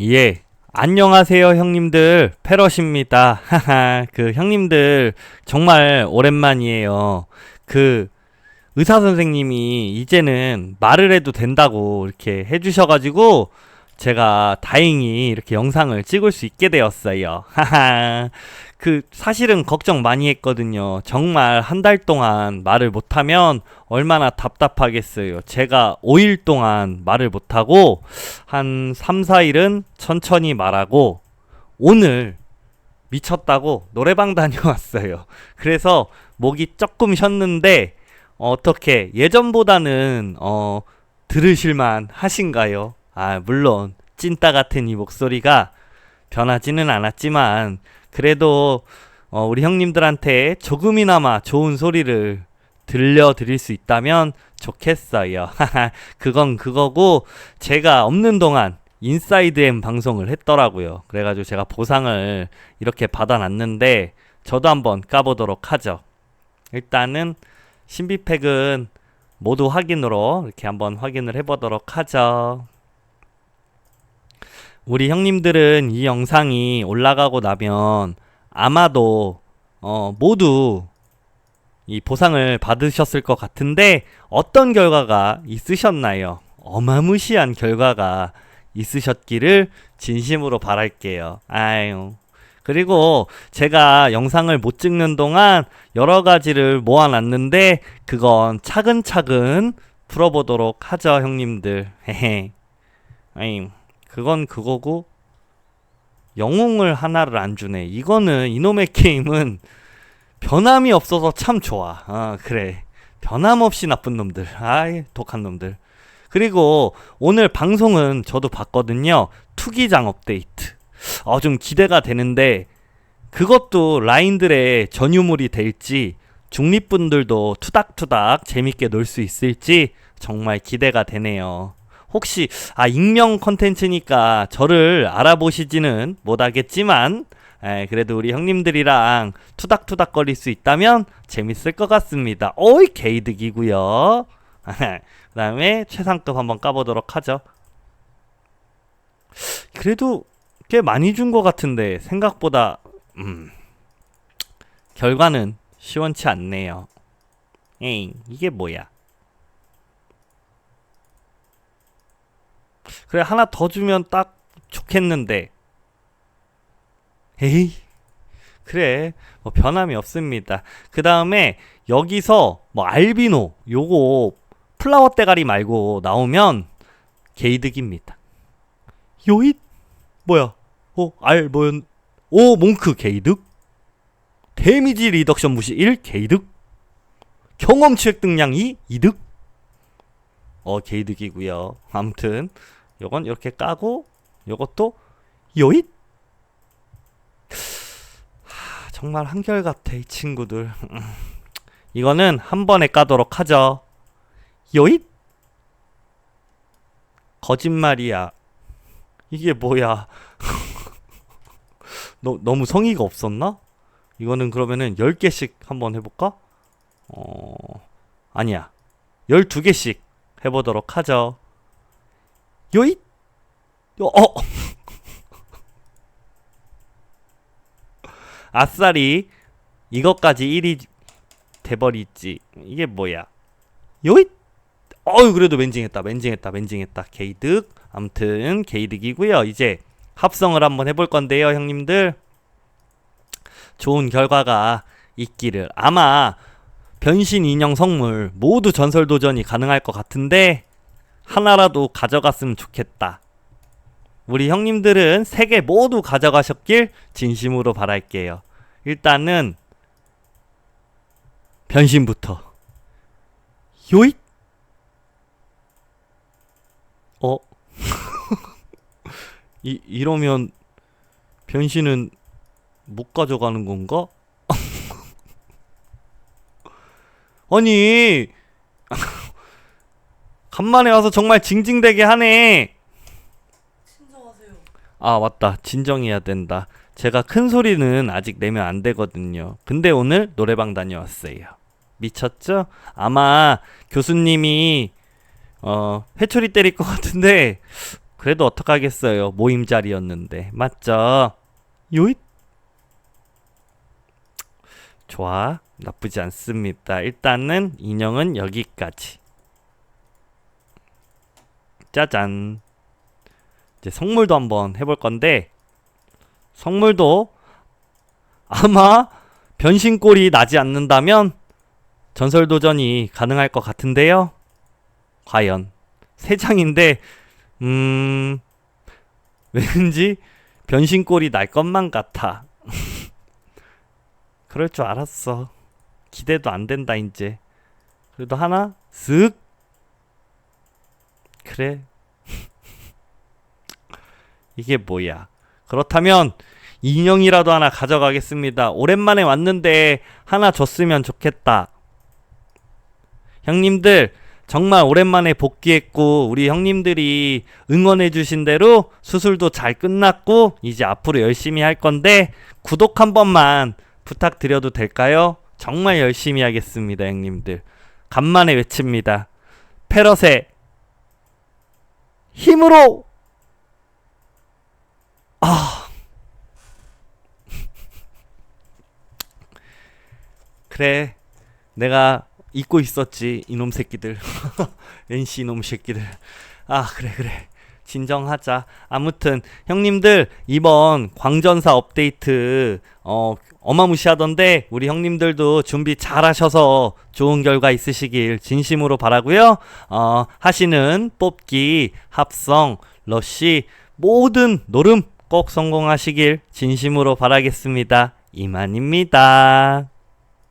예. 안녕하세요, 형님들. 패럿입니다. 하하, 그 형님들 정말 오랜만이에요. 그 의사 선생님이 이제는 말을 해도 된다고 이렇게 해 주셔 가지고 제가 다행히 이렇게 영상을 찍을 수 있게 되었어요. 하하. 그 사실은 걱정 많이 했거든요. 정말 한 달 동안 말을 못하면 얼마나 답답하겠어요. 제가 5일 동안 말을 못하고 한 3, 4일은 천천히 말하고 오늘 미쳤다고 노래방 다녀왔어요. 그래서 목이 조금 쉬었는데 어떻게 예전보다는 어 들으실만 하신가요? 아 물론 찐따 같은 이 목소리가 변하지는 않았지만 그래도 어, 우리 형님들한테 조금이나마 좋은 소리를 들려드릴 수 있다면 좋겠어요. 그건 그거고 제가 없는 동안 인사이드 M 방송을 했더라고요. 그래가지고 제가 보상을 이렇게 받아놨는데 저도 한번 까보도록 하죠. 일단은 신비팩은 모두 확인으로 이렇게 한번 확인을 해보도록 하죠. 우리 형님들은 이 영상이 올라가고 나면 아마도 어, 모두 이 보상을 받으셨을 것 같은데 어떤 결과가 있으셨나요? 어마무시한 결과가 있으셨기를 진심으로 바랄게요. 아유. 그리고 제가 영상을 못 찍는 동안 여러 가지를 모아놨는데 그건 차근차근 풀어보도록 하죠, 형님들. 헤헤. 아임. 그건 그거고 영웅을 하나를 안 주네. 이거는 이놈의 게임은 변함이 없어서 참 좋아. 아, 그래. 변함없이 나쁜 놈들. 아이, 독한 놈들. 그리고 오늘 방송은 저도 봤거든요. 투기장 업데이트. 어, 좀 기대가 되는데 그것도 라인들의 전유물이 될지 중립분들도 투닥투닥 재밌게 놀 수 있을지 정말 기대가 되네요. 혹시 아 익명 컨텐츠니까 저를 알아보시지는 못하겠지만 에, 그래도 우리 형님들이랑 투닥투닥 거릴 수 있다면 재밌을 것 같습니다. 오이 개이득이고요. 그 다음에 최상급 한번 까보도록 하죠. 그래도 꽤 많이 준 것 같은데 생각보다 음, 결과는 시원치 않네요. 에이 이게 뭐야? 그래 하나 더 주면 딱 좋겠는데. 에이 그래 뭐 변함이 없습니다. 그 다음에 여기서 뭐 알비노 요거 플라워 대가리 말고 나오면 게이득입니다. 요잇! 뭐야? 어알 뭐였 오 몽크 게이득? 데미지 리덕션 무시 1 게이득? 경험치 획득량 2 이득? 어 게이득이고요. 아무튼 요건 이렇게 까고 요것도 요잇? 하, 정말 한결같아 이 친구들. 음. 이거는 한 번에 까도록 하죠. 요잇? 거짓말이야. 이게 뭐야? 너, 너무 성의가 없었나? 이거는 그러면은 10개씩 한번 해볼까? 어... 아니야. 12개씩 해보도록 하죠 요잇 어. 아싸리 이것까지 1이 돼버리지. 이게 뭐야? 요잇 어유 그래도 멘징했다 멘징했다 멘징했다. 게이득. 암튼 게이득이고요. 이제 합성을 한번 해볼 건데요 형님들. 좋은 결과가 있기를. 아마 변신 인형 성물 모두 전설 도전이 가능할 것 같은데 하나라도 가져갔으면 좋겠다. 우리 형님들은 세 개 모두 가져가셨길 진심으로 바랄게요. 일단은 변신부터. 요잇? 어? 이, 이러면 변신은 못 가져가는 건가? 아니 간만에 와서 정말 징징대게 하네. 진정하세요. 아, 맞다. 진정해야 된다. 제가 큰 소리는 아직 내면 안 되거든요. 근데 오늘 노래방 다녀왔어요. 미쳤죠? 아마 교수님이 어, 회초리 때릴 것 같은데 그래도 어떡하겠어요. 모임 자리였는데. 맞죠? 요잇. 좋아. 나쁘지 않습니다. 일단은 인형은 여기까지. 짜잔. 이제 성물도 한번 해볼 건데, 성물도 아마 변신꼴이 나지 않는다면 전설 도전이 가능할 것 같은데요. 과연 세 장인데 음 왠지 변신꼴이 날 것만 같아. 그럴 줄 알았어. 기대도 안 된다 이제. 그래도 하나 쓱 그래. 이게 뭐야? 그렇다면 인형이라도 하나 가져가겠습니다. 오랜만에 왔는데 하나 줬으면 좋겠다. 형님들 정말 오랜만에 복귀했고 우리 형님들이 응원해 주신 대로 수술도 잘 끝났고 이제 앞으로 열심히 할 건데 구독 한 번만 부탁드려도 될까요? 정말 열심히 하겠습니다, 형님들. 간만에 외칩니다. 페럿의 힘으로. 아. 그래 내가 잊고 있었지 이놈 새끼들. NC 이놈 새끼들. 아 그래 그래 진정하자. 아무튼 형님들 이번 광전사 업데이트 어 어마무시하던데 우리 형님들도 준비 잘 하셔서 좋은 결과 있으시길 진심으로 바라고요. 어 하시는 뽑기 합성 러쉬 모든 노름 꼭 성공하시길 진심으로 바라겠습니다. 이만입니다